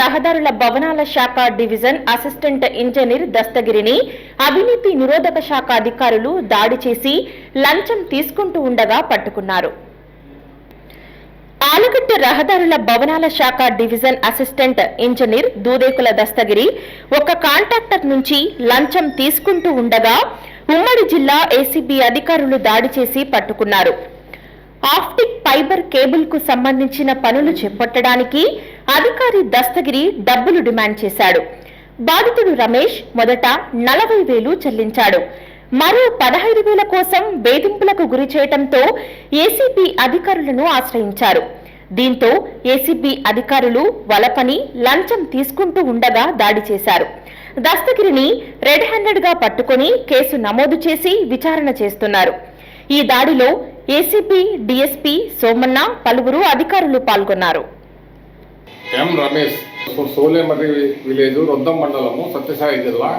రహదారుల భవనాల శాఖ డివిజన్ అసిస్టెంట్ ఇంజనీర్ దస్తగిరిని అవినీతి నిరోధక శాఖ అధికారులు దాడి చేసి లంచం తీసుకుంటూ ఉండగా పట్టుకున్నారు. ఆలగడ్డ రహదారుల భవనాల శాఖ division assistant engineer Dudekula Dastagiri ఒక కాంట్రాక్టర్ నుంచి లంచం తీసుకుంటూ ఉండగా ఉమ్మడి జిల్లా ఏసీబీ అధికారులు దాడి చేసి పట్టుకున్నారు. ఆప్టిక్ ఫైబర్ కేబుల్కు సంబంధించిన పనులు చేపట్టడానికి అధికారి దస్తగిరి డబ్బులు డిమాండ్ చేశాడు. బాధితుడు రమేష్ మొదట నలభై వేలు చెల్లించాడు. మరో పదహైదు వేల కోసం వేధింపులకు గురి చేయటంతో ఏసీబీ అధికారులను ఆశ్రయించారు. దీంతో ఏసీబీ అధికారులు వలపని లంచం తీసుకుంటూ ఉండగా దాడి చేశారు. దస్తగిరిని రెడ్ హ్యాండెడ్గా పట్టుకొని కేసు నమోదు చేసి విచారణ చేస్తున్నారు. ఈ దాడిలో ఏసీపీ డీఎస్పీ సోమన్న పలువురు అధికారులు పాల్గొన్నారు. ఎం రమేష్. సోలేమర్రి విలేజ్ రొద్దం మండలము సత్యసాయి జిల్లా.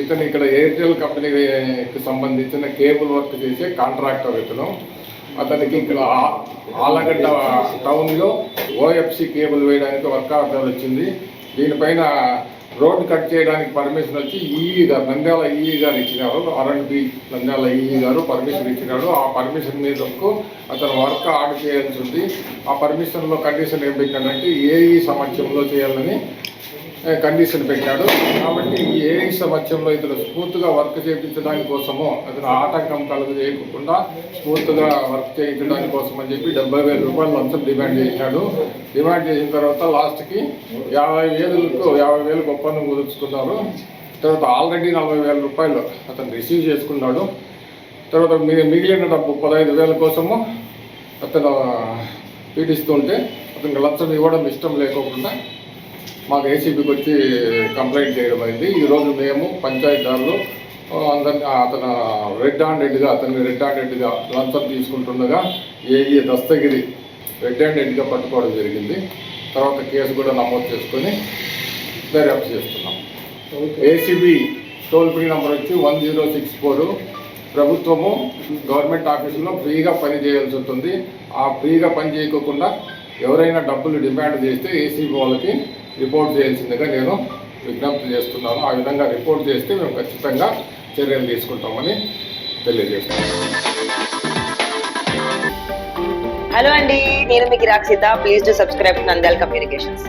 ఇతను ఇక్కడ ఎయిర్టెల్ కంపెనీకి సంబంధించిన కేబుల్ వర్క్ చేసే కాంట్రాక్టర్ ఇతను. అతనికి ఇక్కడ ఆలగడ్డ టౌన్లో ఓఎఫ్సి కేబుల్ వేయడానికి వర్క్ ఆర్డర్ వచ్చింది. దీనిపైన రోడ్డు కట్ చేయడానికి పర్మిషన్ వచ్చి ఈఈ గారు నంద్యాల ఈఈ గారు ఇచ్చినారు ఆర్ఎండ్బి నంద్యాల ఈఈ గారు పర్మిషన్ ఇచ్చినాడు ఆ పర్మిషన్ మీదకు అతను వర్క్ ఆర్డర్ చేయాల్సి ఉంది. ఆ పర్మిషన్లో కండిషన్ ఏం పెట్టాడంటే ఏఈ సమక్షంలో చేయాలని కండిషన్ పెట్టాడు. కాబట్టి ఈ ఏఈ సమక్షంలో ఇతను స్ఫూర్తిగా వర్క్ చేయించడానికి కోసము అతను ఆటంకం కలుగు చేయకుండా స్ఫూర్తిగా వర్క్ చేయించడానికి కోసం అని చెప్పి డెబ్బై వేల రూపాయలు లంచం డిమాండ్ చేశాడు. డిమాండ్ చేసిన తర్వాత లాస్ట్కి యాభై వేలకు యాభై వేలకు ఒప్పందం కుదుర్చుకున్నారు. తర్వాత ఆల్రెడీ నలభై వేల రూపాయలు అతను రిసీవ్ చేసుకున్నాడు. తర్వాత మి- మిగిలిన డబ్బు పదహైదు వేల కోసము అతను పీడిస్తుంటే అతనికి లంచం ఇవ్వడం ఇష్టం లేకోకుండా మాకు ఏసీబీకి వచ్చి కంప్లైంట్ చేయడం అయింది. ఈరోజు మేము పంచాయతీదారులు అందరిని అతను రెడ్ హ్యాండెడ్గా అతన్ని రెడ్ హ్యాండెడ్గా లంచం తీసుకుంటుండగా ఏఈ దస్తగిరి రెడ్ హ్యాండెడ్గా పట్టుకోవడం జరిగింది. తర్వాత కేసు కూడా నమోదు చేసుకొని దర్యాప్తు చేస్తున్నాం. ఏసీబీ టోల్ ఫ్రీ నెంబర్ వచ్చి వన్ జీరో సిక్స్ ఫోర్ ప్రభుత్వము గవర్నమెంట్ ఆఫీసులో ఫ్రీగా పని చేయాల్సి ఉంటుంది. ఆ ఫ్రీగా పని చేయకోకుండా ఎవరైనా డబ్బులు డిమాండ్ చేస్తే ఏసీబీ వాళ్ళకి రిపోర్ట్ చేయాల్సిందిగా నేను విజ్ఞప్తి చేస్తున్నాను. ఆ విధంగా రిపోర్ట్ చేస్తే మేము ఖచ్చితంగా చర్యలు తీసుకుంటామని తెలియజేస్తున్నాం హలో అండి నేను మీకు Rakshita please to subscribe Nandal communications